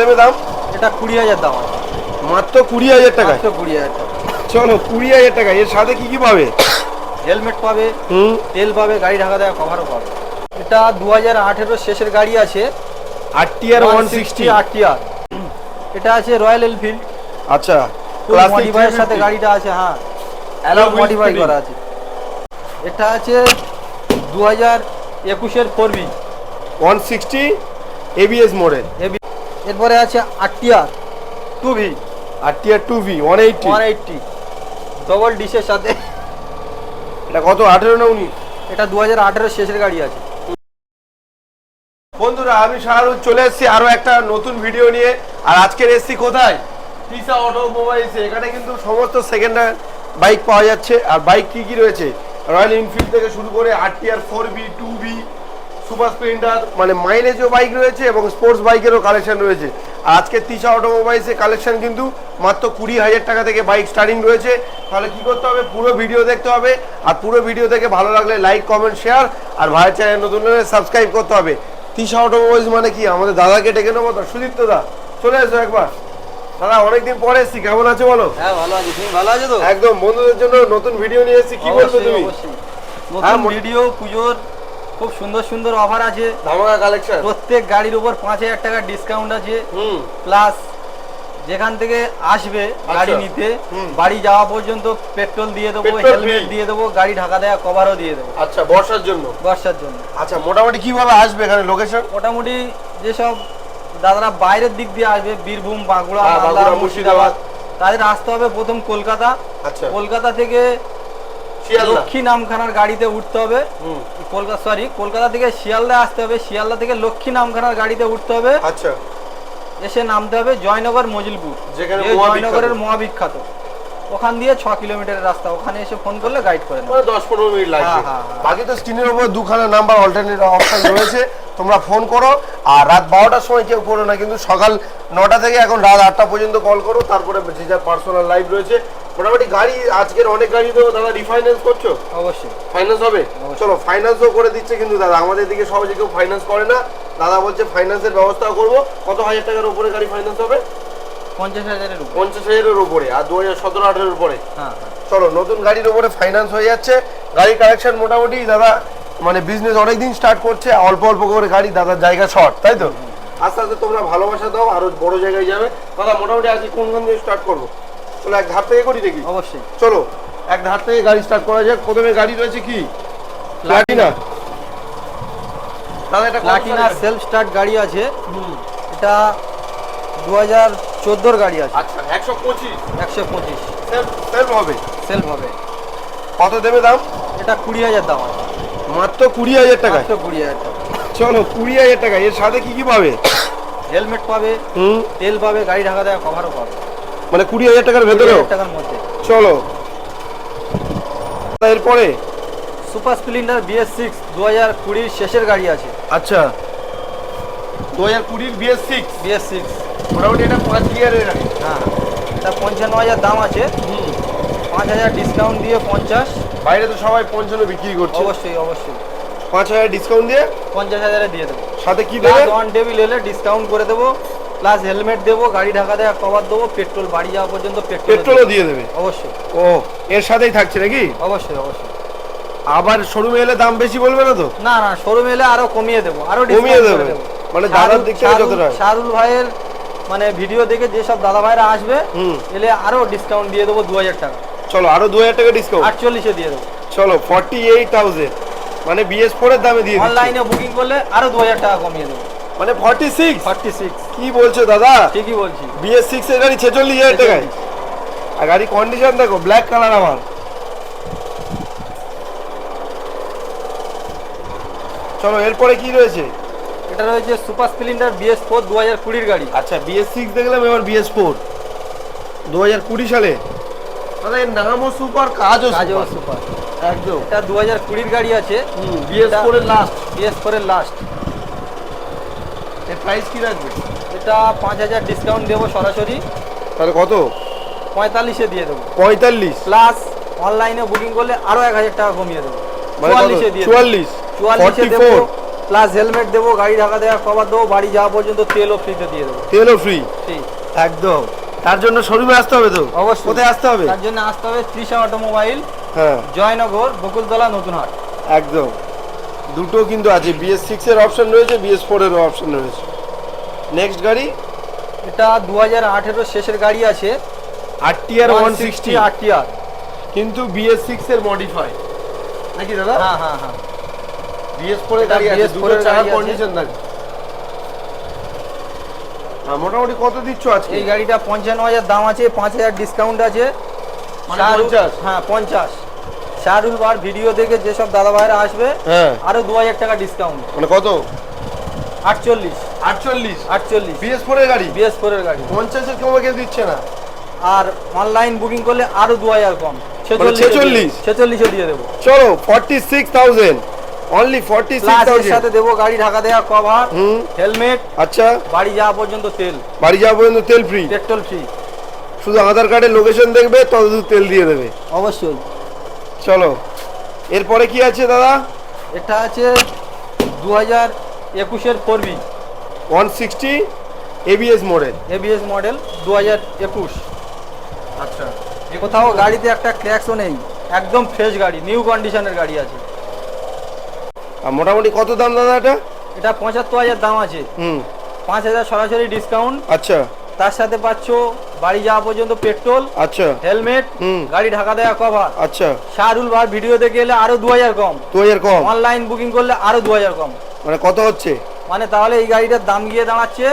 দেবে দাম? এটা কুড়ি হাজার দাম মাত্র কুড়ি হাজার মাত্র কুড়ি হাজার টাকা। চলো কুড়ি হাজার টাকা এর সাথে কি কি পাবে? হেলমেট পাবে তেল পাবে গাড়ি ঢাকা দেওয়া কভারও পাবে। এটা দু হাজার আঠেরো শেষের গাড়ি আছে। R TR one sixty R TR এটা আছে রয়্যাল এনফিল্ড আচ্ছা মডিফাইয়ের সাথে গাড়িটা আছে হ্যাঁ। অ্যালাউ মডিফাই করা আছে। এটা আছে দু হাজার একুশের four V one sixty ABS model এরপরে আছে R TR two V. R TR two V one eighty one eighty double ডিশের সাথে। এটা কত? আঠেরো না উনিশ? এটা দু হাজার আঠেরো শেষের গাড়ি আছে। বন্ধুরা আমি শাহরুখ চলে এসেছি আরও একটা নতুন ভিডিও নিয়ে। আর আজকের এসেছি কোথায়? টিসা অটোমোবাইলসে। এখানে কিন্তু সমস্ত সেকেন্ড হ্যান্ড বাইক পাওয়া যাচ্ছে। আর বাইক কি কি রয়েছে? রয়্যাল এনফিল্ড থেকে শুরু করে R TR four V two V super Splendor মানে মাইলেজও বাইক রয়েছে এবং স্পোর্টস বাইকেরও কালেকশন রয়েছে। আর আজকে তিশা অটোমোবাইলসের কালেকশন কিন্তু মাত্র কুড়ি হাজার টাকা থেকে বাইক স্টার্টিং রয়েছে। তাহলে কি করতে হবে? পুরো ভিডিও দেখতে হবে। আর পুরো ভিডিও দেখে ভালো লাগলে লাইক কমেন্ট শেয়ার আর ভাইয়ের চ্যানেল নতুন হলে সাবস্ক্রাইব করতে হবে। তিশা অটোমোবাইলস মানে কি? আমাদের দাদাকে ডেকে নেব তো সুদীপ্ত দা। চলে এসো একবার। দাদা অনেকদিন পরে এসছি। কেমন আছো বলো? হ্যাঁ ভালো আছি। তুমি ভালো আছো তো? একদম বন্ধুদের জন্য নতুন ভিডিও নিয়ে এসেছি। কি বলছো তুমি? হ্যাঁ, নতুন ভিডিও পুজোর খুব সুন্দর সুন্দর অফার আছে। ধামাকা কালেকশন প্রত্যেক গাড়ির উপর পাঁচ হাজার টাকার ডিসকাউন্ট আছে। প্লাস যেখান থেকে আসবে গাড়ি আচ্ছা। নিতে বাড়ি যাওয়া পর্যন্ত পেট্রোল দিয়ে দেবো হেলমেট দিয়ে দেবো গাড়ি ঢাকা দেওয়া কভারও দিয়ে দেবো। আচ্ছা বর্ষার জন্য? বর্ষার জন্য। আচ্ছা মোটামুটি কীভাবে আসবে এখানে লোকেশন মোটামুটি যেসব দাদারা বাইরের দিক দিয়ে আসবে বীরভূম বাঁকুড়া হ্যাঁ, মুর্শিদাবাদ। তাদের আসতে হবে প্রথম কলকাতা। আচ্ছা। কলকাতা থেকে লক্ষ্মী নামখানার গাড়িতে উঠতে হবে। কলকাতা সরি কলকাতা থেকে শিয়ালদা আসতে হবে। শিয়ালদা থেকে লক্ষ্মী নামখানার গাড়িতে উঠতে হবে। আচ্ছা। এসে নামতে হবে জয়নগর মজিলপুর। যেখানে জয়নগরের মহাবিখ্যাত। ওখান দিয়ে ছ কিলোমিটারের রাস্তা। ওখানে এসে ফোন করলে গাইড করে নেবে। দশ পনেরো মিনিট লাগবে। হ্যাঁ, হ্যাঁ, হ্যাঁ। বাকি তো স্ক্রিনের উপর দুখানা নাম্বার অল্টারনেট অপশন রয়েছে। তোমরা ফোন করো। আর রাত বারোটার সময় কেউ করো না। কিন্তু সকাল নটা থেকে এখন রাত আটটা পর্যন্ত কল করো। তারপরে যে যার পার্সোনাল লাইভ রয়েছে মোটামুটি গাড়ি আজকের অনেক গাড়ি তো দাদা রিফাইন্যান্স করছ? অবশ্যই। ফাইন্যান্স হবে? চলো ফাইন্যান্সও করে দিচ্ছে কিন্তু দাদা। আমাদের দিকে সহজে কেউ ফাইন্যান্স করে না। দাদা বলছে ফাইন্যান্সের ব্যবস্থা করব। কত হাজার টাকার উপরে গাড়ি ফাইন্যান্স হবে? পঞ্চাশ হাজারের পঞ্চাশ হাজারের উপরে আর দু হাজার সতেরো আঠেরোর উপরে। হ্যাঁ হ্যাঁ। চলো নতুন গাড়ির উপরে ফাইন্যান্স হয়ে যাচ্ছে। গাড়ি কালেকশন মোটামুটি দাদা মানে বিজনেস অনেকদিন স্টার্ট করছে। অল্প অল্প করে গাড়ি দাদার জায়গা শর্ট তাই তো? আস্তে আস্তে তোমরা ভালোবাসা দাও আরও বড় জায়গায় যাবে। দাদা মোটামুটি আজকে কোন কোন দিয়ে স্টার্ট করব? চলো এক ধার থেকে করি দেখি অবশ্যই। চলো এক ধার থেকে গাড়ি স্টার্ট করা যাক। প্রথমে গাড়ি রয়েছে কি? প্লাটিনা দাদা এটা প্লাটিনা সেলফ স্টার্ট গাড়ি আছে। এটা দু হাজার চোদ্দোর গাড়ি আছে। আচ্ছা একশো পঁচিশ। একশো পঁচিশ। সেলফ হবে? সেলফ হবে। কত দেবে দাম? এটা কুড়ি হাজার দাম আছে। মাত্র কুড়ি হাজার টাকায়? মাত্র কুড়ি হাজার টাকা। চলো কুড়ি হাজার টাকা এর সাথে কি কি পাবে? হেলমেট পাবে হুম। তেল পাবে গাড়ি ঢাকা দেওয়া কভারও পাবে। মানে কুড়ি হাজার টাকার ভেতরেও? মধ্যে। চলো। এরপরে? সুপার স্প্লেন্ডার বিএস সিক্স দু হাজার কুড়ির শেষের গাড়ি আছে। আচ্ছা। দু হাজার কুড়ির বিএস সিক্স? BS six. মোটামুটি এটা পাঁচ গিয়ারের গাড়ি। হ্যাঁ। এটা পঞ্চান্ন হাজার দাম আছে। পাঁচ হাজার ডিসকাউন্ট দিয়ে পঞ্চাশ। বাইরে তো সবাই পঞ্চান্ন বিক্রি করছে। অবশ্যই অবশ্যই। পাঁচ হাজার ডিসকাউন্ট দিয়ে? পঞ্চাশ হাজারে দিয়ে দেবো। সাথে কি দেবে? ওয়ান টেবিল এলে ডিসকাউন্ট করে দেবো। প্লাস হেলমেট দেবো গাড়ি ঢাকা দেওয়া কভার দেবো পেট্রোল বাড়ি যাওয়া পর্যন্ত পেট্রোলও দিয়ে দেবে? অবশ্যই। ও এর সাথেই থাকছে নাকি? অবশ্যই অবশ্যই। আবার শোরুমে এলে দাম বেশি বলবে না তো? না না শোরুমে এলে আরও কমিয়ে দেবো আরও কমিয়ে দেবে? মানে দাদার দিক থেকে যতটা। শাহরুল ভাইয়ের মানে ভিডিও দেখে যেসব দাদা ভাইরা আসবে। এলে আরও ডিসকাউন্ট দিয়ে দেবো দু হাজার টাকা। চলো আরও দু হাজার টাকা ডিসকাউন্ট আটচল্লিশে দিয়ে দেবো। চলো ফর্টি এইট থাউজেন্ড মানে বিএস ফোর এর দামে দিয়ে অনলাইনে বুকিং করলে আরও দু হাজার টাকা কমিয়ে দেবো। মানে ফর্টি সিক্স ফর্টি সিক্স কি বলছো দাদা? ঠিকই বলছি। বিএস সিক্স এর গাড়ি ছেচল্লিশ হাজার টাকায়? আর গাড়ি কন্ডিশন দেখো ব্ল্যাক কালার আমার। চলো এরপরে কি রয়েছে? এটা রয়েছে সুপার স্প্লেন্ডার বিএস ফোর দু হাজার কুড়ির গাড়ি। আচ্ছা বিএস সিক্স দেখলাম এবার বিএস ফোর দু হাজার কুড়ি সালে। দাদা এর নামও সুপার কাজও কাজেও সুপার। একদম। এটা দু হাজার কুড়ির গাড়ি আছে। বিএস ফোর এর লাস্ট বিএস ফোরের লাস্ট এর প্রাইস কি রাখবে? এটা পাঁচ হাজার ডিসকাউন্ট দেবো সরাসরি। তাহলে কত? পঁয়তাল্লিশে দিয়ে দেবো। পঁয়তাল্লিশ? প্লাস অনলাইনে বুকিং করলে আরও এক হাজার টাকা কমিয়ে দেবো। মানে চুয়াল্লিশে দিয়ে চুয়াল্লিশ? চুয়াল্লিশে দেবো প্লাস হেলমেট দেবো গাড়ি ঢাকা দেওয়া কভার দেবো বাড়ি যাওয়া পর্যন্ত তেলও ফ্রিতে দিয়ে দেবো। তেলও ফ্রি ঠিক একদম। তার জন্য শোরুমে আসতে হবে তো? অবশ্যই। কোথায় আসতে হবে? তার জন্য আসতে হবে তৃষা অটোমোবাইল হ্যাঁ। জয়নগর বকুলতলা নতুনহাট। একদম। দুটো কিন্তু আছে। বিএস সিক্স এর অপশন রয়েছে বিএস ফোর এর অপশন রয়েছে। নেক্সট গাড়ি? এটা দু হাজার আঠেরো শেষের গাড়ি আছে। R TR one sixty R. TR কিন্তু বিএস সিক্স এর মডিফাই নাকি দাদা? হ্যাঁ হ্যাঁ হ্যাঁ। বিএস ফোর এর গাড়ি আছে BS4 দুটো গাড়ি কন্ডিশন থাকে। হ্যাঁ, মোটামুটি কত দিচ্ছ আজকে? এই গাড়িটা পঞ্চান্ন হাজার দাম আছে পাঁচ হাজার ডিসকাউন্ট আছে। মানে 50? হ্যাঁ পঞ্চাশ। শাহরুল বার ভিডিও দেখে যেসব দাদা ভাইরা আসবে হ্যাঁ। আরও দু হাজার টাকা ডিসকাউন্ট মানে কত? আটচল্লিশ। আটচল্লিশ? আটচল্লিশ। বিএস ফোর এর গাড়ি? বিএস ফোর এর গাড়ি। পঞ্চাশের কমে কেউ দিচ্ছে না। আর অনলাইন বুকিং করলে আরও দু হাজার কম। মানে 46? ছেচল্লিশে? দিয়ে দেবো। চলো forty six thousand only forty six সাথে দেবো গাড়ি ঢাকা দেওয়া কভার হুম। হেলমেট আচ্ছা। বাড়ি যাওয়া পর্যন্ত তেল। বাড়ি যাওয়া পর্যন্ত তেল ফ্রি পেট্রোল ফ্রি শুধু আধার কার্ডের লোকেশন দেখবে ততদূর তেল দিয়ে দেবে। অবশ্যই। চলো। এরপরে কি আছে দাদা? এটা আছে দু হাজার একুশের four V one sixty ABS model ABS model দু হাজার একুশ। আচ্ছা। কোথাও গাড়িতে একটা ক্র্যাকসও নেই। একদম ফ্রেশ গাড়ি নিউ কন্ডিশনের গাড়ি আছে। আর মোটামুটি কত দাম দাদা এটা? এটা পঁচাত্তর হাজার দাম আছে। হুম। পাঁচ হাজার সরাসরি ডিসকাউন্ট আচ্ছা। তার সাথে পাচ্ছ বাড়ি যাওয়া পর্যন্ত পেট্রোল আচ্ছা। হেলমেট হুম। গাড়ি ঢাকা দেওয়া কভার আচ্ছা। শাহরুল বার ভিডিও দেখে এলে আরও দু হাজার কম। দু হাজার কম। অনলাইন বুকিং করলে আরও দু হাজার কম। মানে কত হচ্ছে? মানে তাহলে এই গাড়িটার দাম গিয়ে দাঁড়াচ্ছে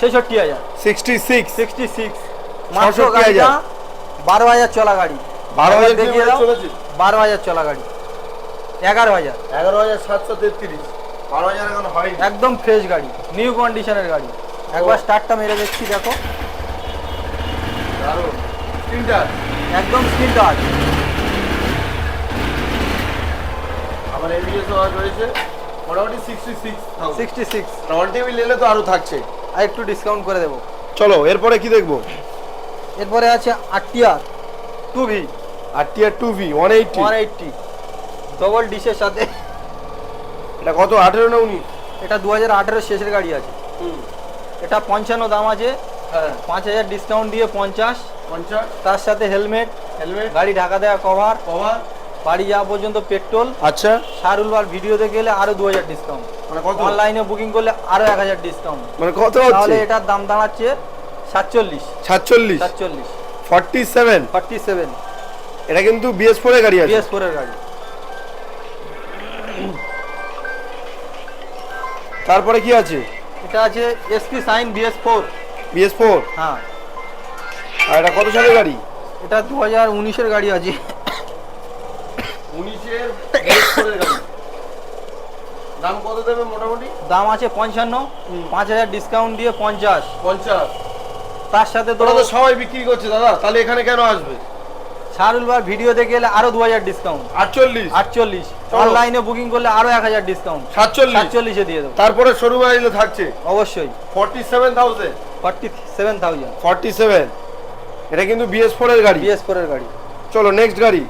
ছেষট্টি হাজার। সিক্সটি সিক্স সিক্সটি সিক্স মাত্র 66,000 গাড়িটা বারো হাজার চলা গাড়ি। বারো হাজার দেখিয়ে দাও বারো হাজার চলা গাড়ি। এগারো হাজার। এগারো হাজার সাতশো তেত্রিশ। বারো হাজার এখন হয়নি। একদম ফ্রেশ গাড়ি নিউ কন্ডিশনের গাড়ি। একবার স্টার্টটা মেরে দেখছি দেখো। একদম স্ক্রিন টাচ আমার এবিএস রয়েছে। মোটামুটি sixty six sixty six table নিলে তো আরও থাকছে। আর একটু ডিসকাউন্ট করে দেবো। চলো এরপরে কি দেখব? এরপরে আছে RTR two V two V one eighty one eighty double ডিশের সাথে। এটা কত আঠেরো না উনিশ? এটা দু হাজার আঠেরো শেষের গাড়ি আছে। এটা পঞ্চান্ন দাম আছে। হ্যাঁ। পাঁচ হাজার ডিসকাউন্ট দিয়ে পঞ্চাশ। পঞ্চাশ। তার সাথে হেলমেট হেলমেট গাড়ি ঢাকা দেওয়া কভার কভার বাড়ি যাওয়া পর্যন্ত পেট্রোল আচ্ছা। শাহরুল বার ভিডিও দেখে গেলে আরও দু হাজার ডিসকাউন্ট মানে কত? অনলাইনে বুকিং করলে আরও এক হাজার ডিসকাউন্ট মানে কত তাহলে এটার দাম দাঁড়াচ্ছে সাতচল্লিশ। সাতচল্লিশ। সাতচল্লিশ। ফর্টি সেভেন ফর্টি সেভেন এটা কিন্তু বিএস ফোর গাড়ি আছে। বিএস ফোরের গাড়ি। তারপরে কি আছে? এটা আছে SP Shine BS four BS four হ্যাঁ। আর এটা কত সালের গাড়ি? এটা দু হাজার উনিশের গাড়ি আছে। উনিশের গাড়ি। দাম কত দেবে মোটামুটি? দাম আছে পঞ্চান্ন। পাঁচ হাজার ডিসকাউন্ট দিয়ে পঞ্চাশ। পঞ্চাশ। তার সাথে তোরা তো সবাই বিক্রি করছে দাদা। তাহলে এখানে কেন আসবে? শাহরুল ভিডিও দেখে এলে আরও দু হাজার ডিসকাউন্ট আটচল্লিশ। আটচল্লিশ অনলাইনে বুকিং করলে আরও এক হাজার ডিসকাউন্ট সাতচল্লিশ। সাতচল্লিশে দিয়ে দেবো। তারপরে শোরুমে আসলে থাকছে। অবশ্যই। Forty seven thousand forty seven thousand forty seven এটা কিন্তু বিএস ফোরের গাড়ি। বিএস ফোরের গাড়ি। চলো নেক্সট গাড়ি।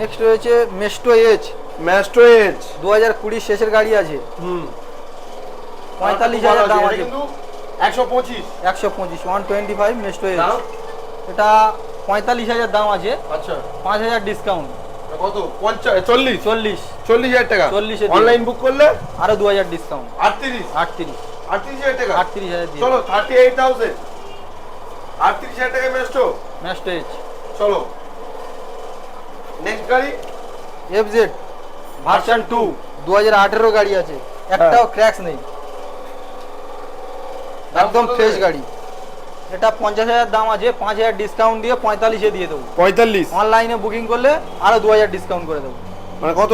নেক্সট রয়েছে মেস্টো এজ ম্যাস্ট্রো এজ দু হাজার কুড়ির শেষের গাড়ি আছে। হুম। পঁয়তাল্লিশ হাজার দাম আছে। কিন্তু একশো পঁচিশ। একশো পঁচিশ one twenty five Maestro Edge এটা পঁয়তাল্লিশ হাজার দাম আছে। আচ্ছা। পাঁচ হাজার ডিসকাউন্ট কত? পঞ্চাশ? চল্লিশ? চল্লিশ। চল্লিশ হাজার টাকা? 40 এ দিয়ে। অনলাইন বুক করলে? আরও দু হাজার ডিসকাউন্ট আটত্রিশ? আটত্রিশ। আটত্রিশ হাজার টাকা? আটত্রিশ হাজার চলো থার্টি এইট থাউজেন্ড আটত্রিশ হাজার টাকা ম্যাস্ট্রো মেস্টো এজ চলো। নেক্সট গাড়ি? এফ জেড ভার্সন টু দু হাজার আঠেরো গাড়ি আছে। একটাও ক্র্যাক্স নেই। একদম ফ্রেশ গাড়ি। এটা পঞ্চাশ হাজার দাম আছে পাঁচ হাজার ডিসকাউন্ট দিয়ে পঁয়তাল্লিশে দিয়ে দেবো। পঁয়তাল্লিশ? অনলাইনে বুকিং করলে আরও দু হাজার ডিসকাউন্ট করে দেবো। মানে কত?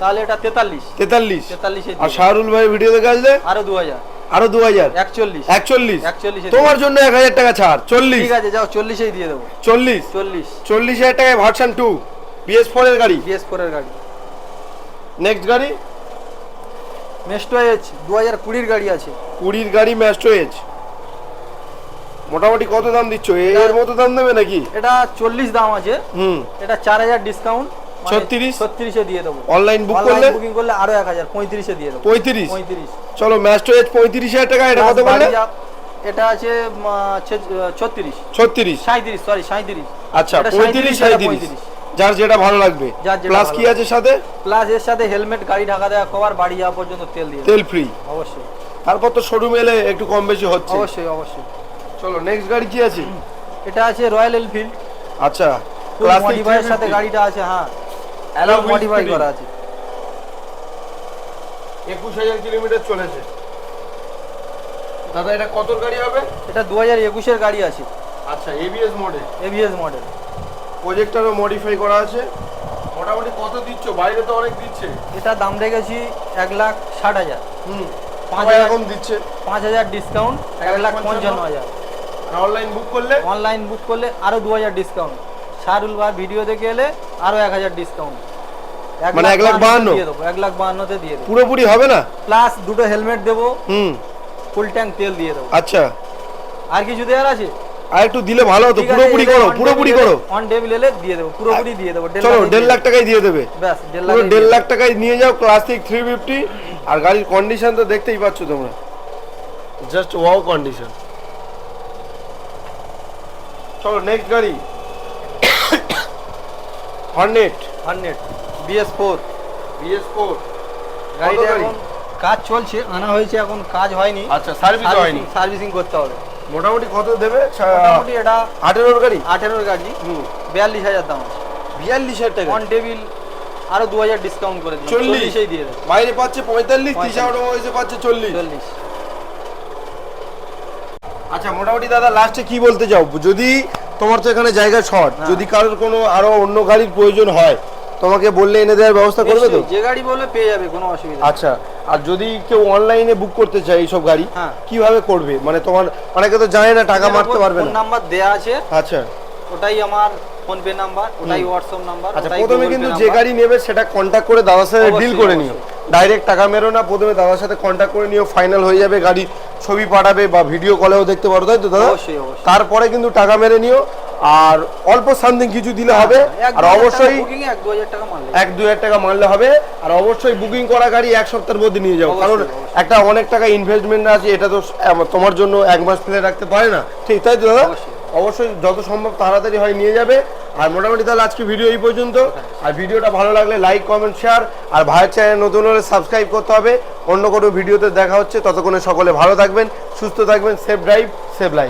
তাহলে এটা তেতাল্লিশ। তেতাল্লিশ? তেতাল্লিশে আর শাহরুল ভাই ভিডিও দেখে আসলে? আরও দু হাজার। আরও দু হাজার? একচল্লিশ। একচল্লিশ? একচল্লিশে তোমার জন্য এক হাজার টাকা ছাড় চল্লিশ। ঠিক আছে যাও চল্লিশেই দিয়ে দেবো। চল্লিশ? চল্লিশ। চল্লিশ হাজার টাকায় ভার্সন টু বিএস ফোর এর গাড়ি? বিএস ফোরের গাড়ি। নেক্সট গাড়ি? মেস্টো এইচ দু হাজার কুড়ির গাড়ি আছে। কুড়ির গাড়ি ম্যাস্ট্রো এজ মোটামুটি কত দাম দিচ্ছ? এর মতো দাম দেবে নাকি? এটা চল্লিশ দাম আছে। হুম। এটা চার হাজার ডিসকাউন্ট 36? ছত্রিশে? দিয়ে দেবো। অনলাইন বুক করলে? বুকিং করলে আরও এক হাজার পঁয়ত্রিশে দিয়ে দেবো। পঁয়ত্রিশ? পঁয়ত্রিশ। চলো ম্যাস্টো এজ পঁয়ত্রিশ হাজার টাকা এটা কত বললে? এটা আছে ছত্রিশ। ছত্রিশ? সাঁত্রিশ সরি সাঁত্রিশ আচ্ছা পঁয়ত্রিশ 37, সাঁত্রিশ যার যেটা ভালো লাগবে। প্লাস কি আছে সাথে? প্লাস এর সাথে হেলমেট গাড়ি ঢাকা দেওয়া কভার বাড়ি যাওয়া পর্যন্ত তেল দিয়ে তেল ফ্রি অবশ্যই। তারপর তো শোরুম এলে একটু কম বেশি হচ্ছে। অবশ্যই অবশ্যই। চলো নেক্সট গাড়ি কি আছে? এটা আছে রয়্যাল এনফিল্ড আচ্ছা ক্লাসিক মডিফাইয়ের সাথে গাড়িটা আছে হ্যাঁ। Wheel মডিফাই করা আছে। একুশ হাজার কিলোমিটার চলেছে। দাদা এটা কত গাড়ি হবে? এটা দু হাজার একুশের গাড়ি আছে। আচ্ছা এবিএস মোডে এভিএস মডেল প্রজেক্টরও মডিফাই করা আছে। মোটামুটি কত দিচ্ছ? বাইরে তো অনেক দিচ্ছে। এটা দাম রেখেছি এক লাখ ষাট হাজার। হুম পাঁচ হাজার- দিচ্ছে। পাঁচ হাজার ডিসকাউন্ট এক লাখ পঞ্চান্ন হাজার। অনলাইন বুক করলে? অনলাইন বুক করলে আরও দু হাজার ডিসকাউন্ট শাহরুল ভাই ভিডিও দেখে এলে আরও এক হাজার ডিসকাউন্ট মানে এক লাখ বাহান্ন? দিয়ে দেবো এক লাখ বাহান্নতে দিয়ে দেবো। পুরোপুরি হবে না? প্লাস দুটো হেলমেট দেবো। হুম। ফুল ট্যাঙ্ক তেল দিয়ে দেবো। আচ্ছা। আর কিছু দেওয়ার আছে? আর একটু দিলে ভালো হতো। পুরোপুরি করো পুরোপুরি করো। on table এলে দিয়ে দেবো পুরোপুরি দিয়ে দেবো চলো দেড় লাখ টাকায় দিয়ে দেবে। ব্যাস দেড় লাখ পুরো দেড় লাখ টাকায় নিয়ে যাও ক্লাসিক থ্রি ফিফটি আর গাড়ির কন্ডিশন তো দেখতেই পাচ্ছ তোমরা। জাস্ট ওয়াও কন্ডিশন চলো নেক্সট গাড়ি। Hornet hundred BS four BS four গাড়িটা? এখন কাজ চলছে আনা হয়েছে এখন কাজ হয়নি। আচ্ছা সার্ভিস হয়নি। সার্ভিসিং করতে হবে। মোটামুটি কত দেবে? মোটামুটি এটা আঠেরোর গাড়ি? আঠেরোর গাড়ি। হুম। বিয়াল্লিশ হাজার দাম আছে। বিয়াল্লিশ হাজার টাকা। অন টেবিল আরও দু হাজার ডিসকাউন্ট করে? চল্লিশেই দিয়ে দেবো। বাইরে পাচ্ছে পঁয়তাল্লিশ। তিসা অটোমোবাইলসে পাচ্ছে চল্লিশ। চল্লিশ। আচ্ছা মোটামুটি দাদা লাস্টে কি বলতে চাও? যদি তোমার তো এখানে জায়গা শর্ট হ্যাঁ। যদি কারোর কোনো আরও অন্য গাড়ির প্রয়োজন হয় তোমাকে বললে এনে দেওয়ার ব্যবস্থা করবে তো? যে গাড়ি বললে পেয়ে যাবে কোনো অসুবিধা আচ্ছা আর যদি কেউ অনলাইনে বুক করতে চায় এইসব গাড়ি হ্যাঁ। কীভাবে করবে? মানে তোমার অনেকে তো জানে না টাকা মারতে পারবে না। নাম্বার দেয়া আছে। আচ্ছা। ওটাই আমার ফোন পে নাম্বার ওটাই হোয়াটসঅ্যাপ নাম্বার আচ্ছা প্রথমে কিন্তু যে গাড়ি নেবে সেটা কন্ট্যাক্ট করে দাদার সাথে ডিল করে নিও। ডাইরেক্ট টাকা মেরো না প্রথমে দাদার সাথে কন্ট্যাক্ট করে নিও ফাইনাল হয়ে যাবে গাড়ি। ছবি পাঠাবে বা ভিডিও কলেও দেখতে পারো তাই তো দাদা? তারপরে কিন্তু টাকা মেরে নিও আর অল্প সামথিং কিছু দিলে হবে আর অবশ্যই এক দু হাজার টাকা মারলে হবে। আর অবশ্যই বুকিং করা গাড়ি এক সপ্তাহের মধ্যে নিয়ে যাও কারণ একটা অনেক টাকা ইনভেস্টমেন্ট আছে এটা তো তোমার জন্য এক মাস ফেলে রাখতে পারে না। ঠিক তাই তো দাদা। অবশ্যই যত সম্ভব তাড়াতাড়ি হয় নিয়ে যাবে আর মোটামুটি তাহলে আজকে ভিডিও এই পর্যন্ত। আর ভিডিওটা ভালো লাগলে লাইক কমেন্ট শেয়ার আর ভাইয়ের চ্যানেল নতুন হলে সাবস্ক্রাইব করতে হবে। অন্য কোনো ভিডিওতে দেখা হচ্ছে। ততক্ষণে সকলে ভালো থাকবেন, সুস্থ থাকবেন সেফ ড্রাইভ সেফ লাইফ